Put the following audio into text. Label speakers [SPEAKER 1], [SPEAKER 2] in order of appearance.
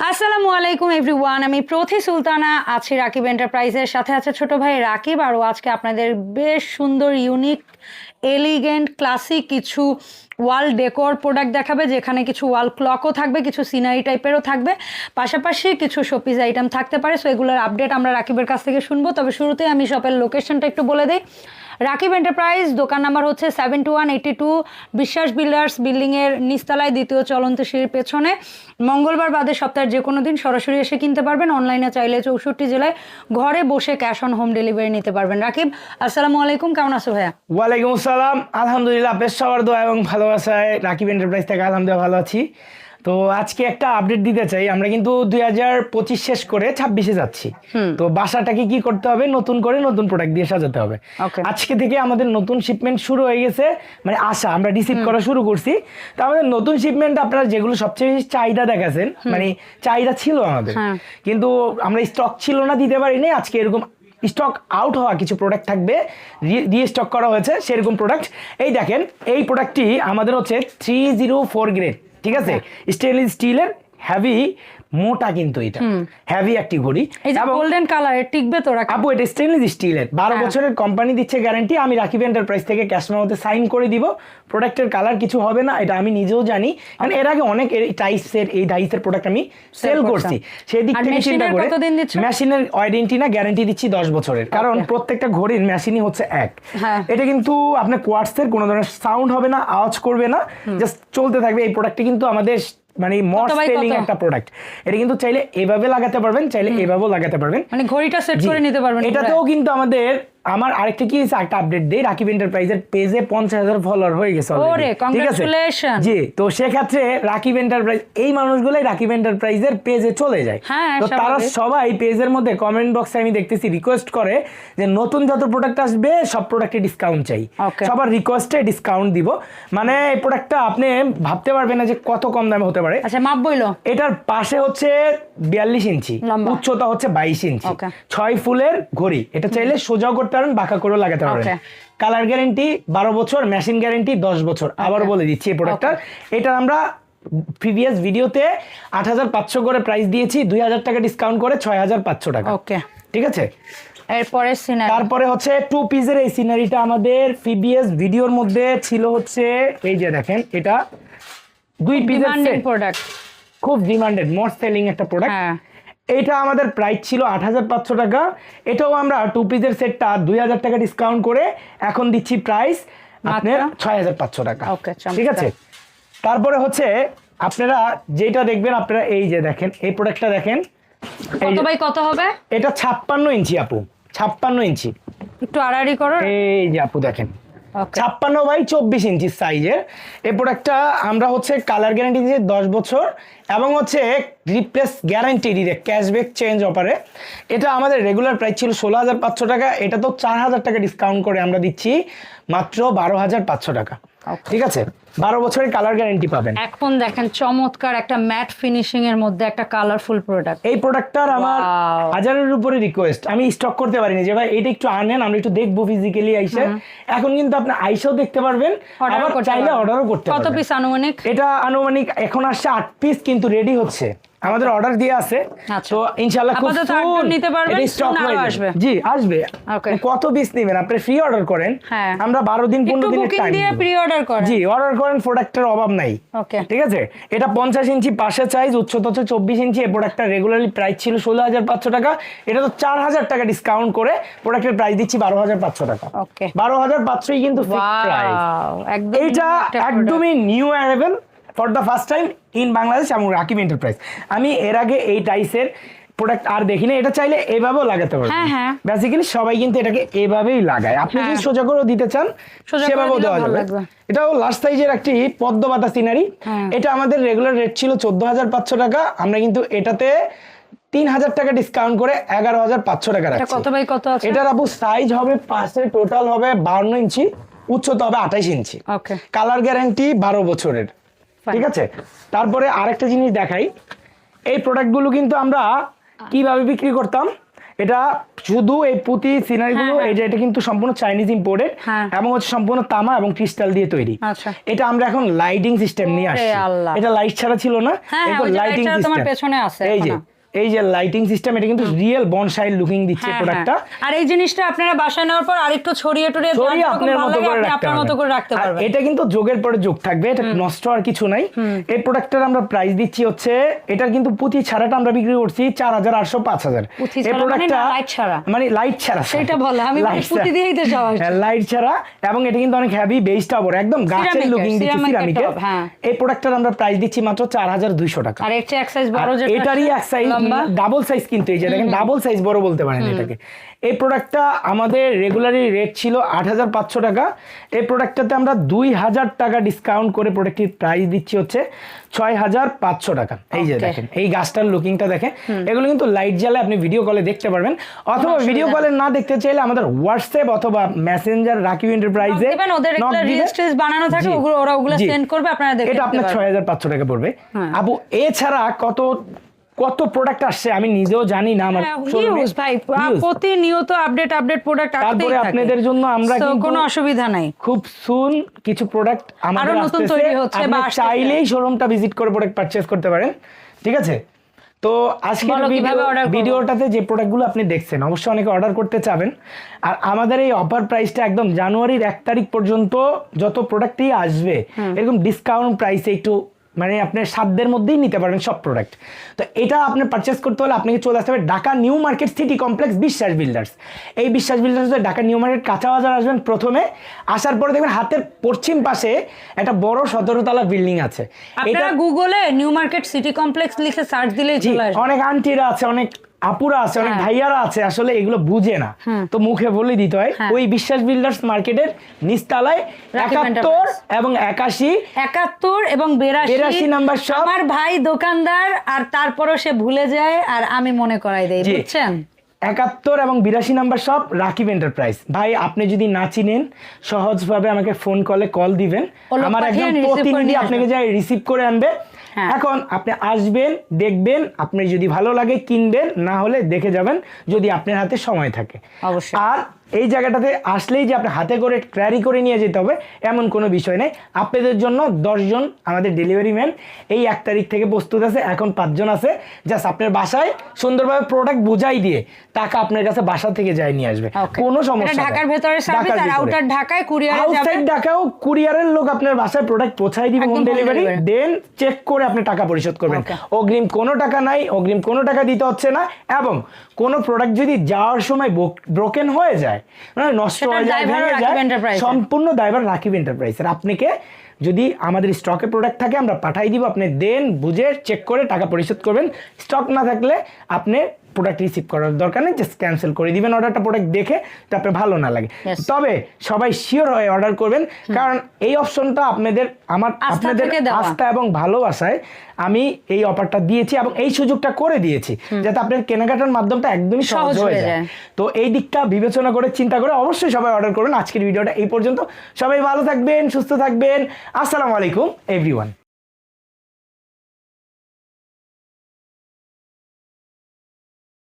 [SPEAKER 1] আসসালামু আলাইকুম এভরিওয়ান আমি প্রথি সুলতানা, আছি রাকিব এন্টারপ্রাইজের সাথে আছে ছোট ভাই রাকিব আরও আজকে আপনাদের বেশ সুন্দর ইউনিক এলিগেন্ট ক্লাসিক কিছু ওয়াল ডেকোর প্রোডাক্ট দেখাবে, যেখানে কিছু ওয়াল ক্লকও থাকবে, কিছু সিনারি টাইপেরও থাকবে। পাশাপাশি কিছু শোপিস আইটেম থাকতে পারে, সো এগুলোর আপডেট আমরা রাকিবের কাছ থেকে শুনব। তবে শুরুতেই আমি শপের লোকেশনটা একটু বলে দিই। রাকিব এন্টারপ্রাইজ, দোকান নাম্বার হচ্ছে seven two one eighty two Biswas builders বিল্ডিংয়ের নিচতলায় দ্বিতীয় চলন্ত সিঁড়ির পেছনে। মঙ্গলবার বাদে সপ্তাহের যে কোনো দিন সরাসরি এসে কিনতে পারবেন। অনলাইনে চাইলে চৌষট্টি জেলায় ঘরে বসে ক্যাশ অন হোম ডেলিভারি নিতে পারবেন। রাকিব, আসসালামু আলাইকুম, কেমন আছো ভাইয়া?
[SPEAKER 2] ওয়ালাইকুম আসসালাম। আলহামদুলিল্লাহ, বেশ সবার দোয়া এবং ভালোবাসায় রাকিব এন্টারপ্রাইজ থেকে আলহামদুলিল্লাহ ভালো আছি। তো আজকে একটা আপডেট দিতে চাই। আমরা কিন্তু দুই হাজার পঁচিশ শেষ করে ছাব্বিশে যাচ্ছি। তো বাসাটাকে কি করতে হবে? নতুন করে নতুন প্রোডাক্ট দিয়ে সাজাতে হবে। আজকে থেকে আমাদের নতুন শিপমেন্ট শুরু হয়ে গেছে। মানে আশা আমরা রিসিভ করা শুরু করছি। তো আমাদের নতুন শিপমেন্ট আপনারা যেগুলো সবচেয়ে বেশি চাহিদা দেখাছেন মানে চাহিদা ছিল আমাদের।
[SPEAKER 1] হ্যাঁ।
[SPEAKER 2] কিন্তু আমরা স্টক ছিল না দিতে পারিনি। আজকে এরকম স্টক আউট হওয়া কিছু প্রোডাক্ট থাকবে রিস্টক করা হয়েছে সেরকম প্রোডাক্ট এই দেখেন এই প্রোডাক্টটি আমাদের হচ্ছে থ্রি জিরো ফোর গ্রেড ঠিক আছে? স্টেনলেস স্টিলের হ্যাভি মোটা কিন্তু এটা। হ্যাভি একটি ঘড়ি।
[SPEAKER 1] গোল্ডেন কালারের টিকবে তো
[SPEAKER 2] আপু এটা স্টেনলেস স্টিলের বারো
[SPEAKER 1] হ্যাঁ।
[SPEAKER 2] বছরের কোম্পানি দিচ্ছে গ্যারান্টি আমি রাকিব এন্টারপ্রাইজ থেকে ক্যাশ মেমোতে সাইন করে দিব। প্রোডাক্টের কালার কিছু হবে না এটা আমি নিজেও জানি। কারণ এর আগে অনেক এই টাইপসের এই ডাইসের প্রোডাক্ট আমি সেল
[SPEAKER 1] করছি।
[SPEAKER 2] সেই দিক থেকে চিন্তা
[SPEAKER 1] মেশিনের
[SPEAKER 2] করে? মেশিনের ওয়ারেন্টি না গ্যারান্টি দিচ্ছি দশ বছরের। কারণ প্রত্যেকটা ঘড়ির মেশিনই হচ্ছে এক।
[SPEAKER 1] হ্যাঁ।
[SPEAKER 2] এটা কিন্তু আপনার কোয়ার্টসের কোনো ধরনের সাউন্ড হবে না আওয়াজ করবে না। জাস্ট চলতে থাকবে। এই প্রোডাক্টটি কিন্তু আমাদের মানে
[SPEAKER 1] কত?
[SPEAKER 2] সেলিং একটা প্রোডাক্ট এটা কিন্তু চাইলে এভাবে লাগাতে পারবেন চাইলে এভাবেও লাগাতে পারবেন।
[SPEAKER 1] মানে ঘড়িটা সেট করে নিতে পারবেন
[SPEAKER 2] এটাতেও কিন্তু আমাদের আমার আরেকটা কি হয়েছে? একটা আপডেট দেই। রাকিব এন্টারপ্রাইজের পেজে পঞ্চাশ হাজার ফলোয়ার হয়ে গেছে ঠিক আছে? জি তো সেক্ষেত্রে রাকিব এন্টারপ্রাইজ এই মানুষগুলোই রাকিব এন্টারপ্রাইজের পেজে চলে যায়।
[SPEAKER 1] হ্যাঁ,
[SPEAKER 2] তো তারা সবাই পেজের মধ্যে কমেন্ট বক্সে আমি দেখতেছি রিকোয়েস্ট করে যে নতুন যত প্রোডাক্ট আসবে সব প্রোডাক্টে ডিসকাউন্ট চাই। সবার রিকোয়েস্টে ডিসকাউন্ট দিব। মানে এই প্রোডাক্টটা আপনি ভাবতে পারবেন না যে কত কম দামে হতে পারে।
[SPEAKER 1] আচ্ছা মাপ বইলো।
[SPEAKER 2] এটার পাশে হচ্ছে বিয়াল্লিশ ইঞ্চি উচ্চতা হচ্ছে বাইশ ইঞ্চি। ছয় ফুলের ঘড়ি। এটা চাইলে করতে পারেন বাঁকা করেও লাগাতে
[SPEAKER 1] Okay.
[SPEAKER 2] কালার গ্যারেন্টি বারো বছর মেশিন গ্যারেন্টি দশ বছর। আবার বলে দিচ্ছি এই প্রোডাক্টটার এটার আমরা প্রিভিয়াস ভিডিওতে আট হাজার পাঁচশো করে প্রাইস দিয়েছি দুই হাজার টাকা ডিসকাউন্ট করে ছয় হাজার পাঁচশো টাকা।
[SPEAKER 1] ওকে
[SPEAKER 2] ঠিক আছে?
[SPEAKER 1] এরপরে সিনারি
[SPEAKER 2] তারপরে হচ্ছে টু পিসের এই সিনারিটা আমাদের প্রিভিয়াস ভিডিওর মধ্যে ছিল হচ্ছে এই যে দেখেন এটা দুই পিসের
[SPEAKER 1] প্রোডাক্ট
[SPEAKER 2] খুব ডিমান্ডেড মোস্ট সেলিং একটা প্রোডাক্ট এটা আমাদের প্রাইস ছিল আট হাজার পাঁচশো টাকা। এটাও আমরা টু পিসের সেটটা দুই হাজার টাকা ডিসকাউন্ট করে এখন দিচ্ছি প্রাইস আপনার ছয় হাজার পাঁচশো টাকা। ঠিক আছে? তারপরে হচ্ছে আপনারা যেটা দেখবেন আপনারা এই যে দেখেন এই প্রোডাক্টটা দেখেন।
[SPEAKER 1] কত বাই কত হবে?
[SPEAKER 2] এটা ছাপ্পান্ন ইঞ্চি আপু ছাপ্পান্ন ইঞ্চি।
[SPEAKER 1] একটু আড়াআড়ি করো।
[SPEAKER 2] এই যে আপু দেখেন ছাপ্পান্ন বাই চব্বিশ ইঞ্চি সাইজের। এই প্রোডাক্টটা আমরা হচ্ছে কালার গ্যারান্টি দিয়েছি দশ বছর এবং হচ্ছে রিপ্লেস গ্যারান্টি দিয়ে ক্যাশব্যাক চেঞ্জ অফারে এটা আমাদের রেগুলার প্রাইস ছিল ষোলো হাজার পাঁচশো টাকা এটা তো চার হাজার টাকা ডিসকাউন্ট করে আমরা দিচ্ছি মাত্র বারো হাজার পাঁচশো টাকা। ঠিক আছে? বারো বছরের কালার গ্যারান্টি পাবেন।
[SPEAKER 1] এখন দেখেন চমৎকার একটা ম্যাট ফিনিশিং এর মধ্যে একটা কালারফুল প্রোডাক্ট
[SPEAKER 2] এই প্রোডাক্টটার আমার. হাজারের উপরে রিকোয়েস্ট আমি স্টক করতে পারিনি যে ভাই এটা একটু আনেন আমরা একটু দেখব ফিজিক্যালি আইসে। এখন কিন্তু আপনি আইসেও দেখতে পারবেন আবার চাইলে
[SPEAKER 1] পারবেন।
[SPEAKER 2] অর্ডারও করতে
[SPEAKER 1] কত পিস আনুমানিক?
[SPEAKER 2] এটা আনুমানিক এখন আসছে আট পিস কিন্তু রেডি হচ্ছে। আমাদের অর্ডার দিয়ে আছে।
[SPEAKER 1] আচ্ছা।
[SPEAKER 2] তো ইনশাআল্লাহ খুব soon
[SPEAKER 1] নিতে পারবেন,
[SPEAKER 2] এটা হয়ে
[SPEAKER 1] আসবে।
[SPEAKER 2] জি আসবে। কত পিস নেবেন? আপনি ফ্রি অর্ডার করেন।
[SPEAKER 1] হ্যাঁ।
[SPEAKER 2] আমরা বারো দিন
[SPEAKER 1] একটু
[SPEAKER 2] পনেরো দিনের
[SPEAKER 1] বুকিং
[SPEAKER 2] টাইম
[SPEAKER 1] দিয়ে প্রি অর্ডার করেন।
[SPEAKER 2] জি অর্ডার করেন প্রোডাক্টের অভাব নাই।
[SPEAKER 1] ওকে
[SPEAKER 2] ঠিক আছে? এটা পঞ্চাশ ইঞ্চি পাশে সাইজ উচ্চতা হচ্ছে চব্বিশ ইঞ্চি। এই প্রোডাক্টটা রেগুলারলি প্রাইস ছিল ষোলো হাজার পাঁচশো টাকা। এটা তো চার হাজার টাকা ডিসকাউন্ট করে প্রোডাক্টের প্রাইস দিচ্ছি বারো হাজার পাঁচশো টাকা।
[SPEAKER 1] ওকে
[SPEAKER 2] বারো হাজার পাঁচশোই কিন্তু প্রাইস
[SPEAKER 1] একদম product।
[SPEAKER 2] একদমই new arrival for the first time in Bangladesh এবং রাকিব এন্টারপ্রাইজ আমি এর আগে এই টাইসের প্রোডাক্ট আর দেখিনি এটা চাইলে এভাবেও লাগাতে পারবেন
[SPEAKER 1] হ্যাঁ, হ্যাঁ।
[SPEAKER 2] বেসিক্যালি সবাই কিন্তু এটাকে এভাবেই লাগায়। আপনি যদি
[SPEAKER 1] হ্যাঁ।
[SPEAKER 2] সোজা করেও দিতে চান সেভাবেও দেওয়া যাবে। এটাও লাস্ট সাইজের একটি পদ্ম পদ্মপাতা সিনারি
[SPEAKER 1] হ্যাঁ।
[SPEAKER 2] এটা আমাদের রেগুলার রেট ছিল চোদ্দ হাজার পাঁচশো টাকা। আমরা কিন্তু এটাতে তিন হাজার টাকা ডিসকাউন্ট করে এগারো হাজার পাঁচশো টাকা রাখছি।
[SPEAKER 1] কত বাই কত আছে?
[SPEAKER 2] এটার আপু সাইজ হবে পাশে টোটাল হবে বাউন্ন ইঞ্চি উচ্চতা হবে আঠাইশ ইঞ্চি। কালার গ্যারান্টি বারো বছরের. ঠিক আছে? তারপরে আরেকটা জিনিস দেখাই। এই প্রোডাক্টগুলো কিন্তু আমরা কীভাবে বিক্রি করতাম? এটা শুধু এই পুঁতি সিনারিগুলো
[SPEAKER 1] এই যে
[SPEAKER 2] এটা কিন্তু সম্পূর্ণ চাইনিজ ইম্পোর্টেড
[SPEAKER 1] হ্যাঁ।
[SPEAKER 2] এবং হচ্ছে সম্পূর্ণ তামা এবং ক্রিস্টাল দিয়ে তৈরি।
[SPEAKER 1] আচ্ছা।
[SPEAKER 2] এটা আমরা এখন লাইটিং সিস্টেম নিয়ে আসছি। এটা লাইট ছাড়া ছিল না।
[SPEAKER 1] হ্যাঁ,
[SPEAKER 2] লাইটিং
[SPEAKER 1] তোমার
[SPEAKER 2] সিস্টেম
[SPEAKER 1] পেছনে আছে
[SPEAKER 2] এই যে। এই যে লাইটিং সিস্টেম এটা কিন্তু রিয়েল বনসাইল লুকিং দিচ্ছে
[SPEAKER 1] হ্যাঁ,
[SPEAKER 2] প্রোডাক্টটা
[SPEAKER 1] হ্যাঁ। আর এই জিনিসটা আপনারা বাসায় নেওয়ার পর আরেকটু ছড়িয়ে টড়িয়ে
[SPEAKER 2] ছড়িয়ে আপনার মতো করে রাখতে
[SPEAKER 1] আপনার মতো করে
[SPEAKER 2] পারবেন।
[SPEAKER 1] রাখতে পারবেন।
[SPEAKER 2] এটা কিন্তু যোগের পরে যোগ থাকবে এটা নষ্ট আর কিছু নাই। এই প্রোডাক্টের আমরা প্রাইস দিচ্ছি হচ্ছে এটা কিন্তু পুঁতি ছাড়াটা আমরা বিক্রি করছি চার হাজার আটশো পাঁচ হাজার।
[SPEAKER 1] পুঁতি
[SPEAKER 2] এই
[SPEAKER 1] ছাড়া মানে
[SPEAKER 2] প্রোডাক্টটা
[SPEAKER 1] light ছাড়া?
[SPEAKER 2] মানে লাইট ছাড়া
[SPEAKER 1] সেটা বলো, আমি পুঁতি দিয়েই তো যাওয়া
[SPEAKER 2] হ্যাঁ, লাইট ছাড়া। এবং এটা কিন্তু অনেক হেভি বেসটা বড় একদম গাছের লুকিং দিচ্ছে সিরামিকের
[SPEAKER 1] হ্যাঁ।
[SPEAKER 2] এই প্রোডাক্টটার আমরা প্রাইস দিচ্ছি মাত্র চার হাজার দুইশো টাকা।
[SPEAKER 1] আর এর চেয়ে এক সাইজ
[SPEAKER 2] আর
[SPEAKER 1] বড় যেটা
[SPEAKER 2] এটারই
[SPEAKER 1] আছে,
[SPEAKER 2] এক সাইজ
[SPEAKER 1] লম্বা?
[SPEAKER 2] ডাবল সাইজ কিন্তু এই যে দেখেন ডাবল সাইজ বড় বলতে পারেন এটাকে। এই প্রোডাক্টটা আমাদের রেগুলারই রেট ছিল আট হাজার পাঁচশো টাকা। এই প্রোডাক্টটাতে আমরা দুই হাজার টাকা ডিসকাউন্ট করে প্রোডাক্টটির প্রাইস দিচ্ছি হচ্ছে ছয় হাজার পাঁচশো টাকা। এই যে দেখেন এই গাছটার লুকিংটা দেখেন। এগুলো কিন্তু লাইট জ্বালে আপনি ভিডিও কলে দেখতে পারবেন। অথবা ভিডিও কলে না দেখতে চাইলে আমাদের হোয়াটসঅ্যাপ অথবা মেসেঞ্জার রাকিব এন্টারপ্রাইজে
[SPEAKER 1] ওদের রেগুলার বানানো থাকে ওগুলো ওরা ওগুলো সেন্ড করবে আপনারা দেখে
[SPEAKER 2] এটা আপনার ছয় হাজার পাঁচশো টাকা পড়বে।
[SPEAKER 1] হ্যাঁ।
[SPEAKER 2] আপু এছাড়া কত কত প্রোডাক্ট আসছে আমি নিজেও জানি না আমার।
[SPEAKER 1] হিউজ হ্যাঁ, ভাই প্রতিনিয়ত আপডেট আপডেট প্রোডাক্ট
[SPEAKER 2] তারপরে আপনাদের জন্য আমরা কিন্তু
[SPEAKER 1] কোনো অসুবিধা নাই।
[SPEAKER 2] খুব সুন কিছু প্রোডাক্ট আমাদের
[SPEAKER 1] আরও নতুন তৈরি হচ্ছে বা
[SPEAKER 2] চাইলেই শোরুমটা ভিজিট করে প্রোডাক্ট পারচেজ করতে পারেন ঠিক আছে? তো
[SPEAKER 1] order
[SPEAKER 2] ভিডিওটাতে যে প্রোডাক্টগুলো আপনি দেখছেন অবশ্যই অনেকে অর্ডার করতে চাবেন। আর আমাদের এই অফার প্রাইসটা একদম জানুয়ারির এক তারিখ পর্যন্ত যত প্রোডাক্টই আসবে এরকম ডিসকাউন্ট প্রাইসে একটু মানে আপনার সাধ্যের মধ্যেই নিতে পারবেন সব প্রোডাক্ট তো এটা আপনি পারচেস করতে হলে আপনাকে চলে আসতে হবে Dhaka new market city complex Biswas builders. এই Biswas builders Dhaka new market কাঁচা বাজার আসবেন প্রথমে। আসার পরে দেখবেন হাতের পশ্চিম পাশে একটা বড় সতেরোতলা বিল্ডিং আছে।
[SPEAKER 1] এটা গুগলে নিউ মার্কেট সিটি কমপ্লেক্স লিখে সার্চ দিলেই আসবে।
[SPEAKER 2] অনেক আন্টিরা আছে অনেক আপুরা আছে অনেক
[SPEAKER 1] হ্যাঁ।
[SPEAKER 2] ভাইয়ারা আছে আসলে এগুলো বুঝে না। তো মুখে বলে দিতে হয়
[SPEAKER 1] হ্যাঁ।
[SPEAKER 2] ওই বিশ্বাস বিল্ডার্স মার্কেটের নিচতলায়
[SPEAKER 1] রাকিব
[SPEAKER 2] একাত্তর এবং একাশি।
[SPEAKER 1] একাত্তর এবং বেরাশি।
[SPEAKER 2] নাম্বার।
[SPEAKER 1] আমার ভাই দোকানদার আর তারপরও সে ভুলে যায় আর আমি মনে করাই দেই বুঝছেন?
[SPEAKER 2] একাত্তর এবং বিরাশি নাম্বার সব রাকিব এন্টারপ্রাইজ ভাই আপনি যদি না চিনেন সহজভাবে আমাকে ফোন কলে কল দিবেন। আমার একদম প্রতিনিধি আপনাকে যাই রিসিভ করে আনবে। এখন আপনি আসবেন দেখবেন আপনি যদি ভালো লাগে কিনবেন না হলে দেখে যাবেন যদি আপনার হাতে সময় থাকে। আর এই জায়গাটাতে আসলেই যে আপনি হাতে করে ক্যারি করে নিয়ে যেতে হবে এমন কোনো বিষয় নেই। আপনাদের জন্য দশজন আমাদের ডেলিভারি ম্যান এই এক তারিখ থেকে প্রস্তুত আছে এখন পাঁচজন আছে। জাস্ট আপনার বাসায় সুন্দরভাবে প্রোডাক্ট বুঝাই দিয়ে টাকা আপনার কাছে বাসা থেকে যায় নিয়ে আসবে। কোনো সমস্যা
[SPEAKER 1] ঢাকার ভেতরে। আউটার ঢাকায় কুরিয়ারে
[SPEAKER 2] আউটসাইড ঢাকাও কুরিয়ারের লোক আপনার বাসায় প্রোডাক্ট পৌঁছাই দিবে হোম ডেলিভারি। দেন চেক করে আপনি টাকা পরিশোধ করবেন। অগ্রিম কোনো টাকা নাই অগ্রিম কোনো টাকা দিতে হচ্ছে না এবং কোনো প্রোডাক্ট যদি যাওয়ার সময় ব্রোকেন হয়ে যায় মানে নষ্ট হয়ে যায় যায় সম্পূর্ণ দায়ভার রাকিব এন্টারপ্রাইজের আপনাকে যদি আমাদের স্টকে প্রোডাক্ট থাকে আমরা পাঠাই দিব আপনি দেন বুঝে চেক করে টাকা পরিশোধ করবেন। স্টক না থাকলে আপনি প্রোডাক্ট রিসিভ করার দরকার নেই জাস্ট ক্যান্সেল করে দিবেন অর্ডারটা প্রোডাক্ট দেখে তারপরে ভালো না লাগে। তবে সবাই শিওর হয়ে অর্ডার করবেন কারণ এই অপশনটা আপনাদের আমার আপনাদের আস্থা এবং ভালোবাসায় আমি এই অফারটা দিয়েছি এবং এই সুযোগটা করে দিয়েছি যাতে আপনার কেনাকাটার মাধ্যমটা একদমই সহজ হয়ে
[SPEAKER 1] যায়।
[SPEAKER 2] তো এই দিকটা বিবেচনা করে চিন্তা করে অবশ্যই সবাই অর্ডার করুন আজকের ভিডিওটা এই পর্যন্ত। সবাই ভালো থাকবেন সুস্থ থাকবেন। আসসালামু আলাইকুম এভরিওয়ান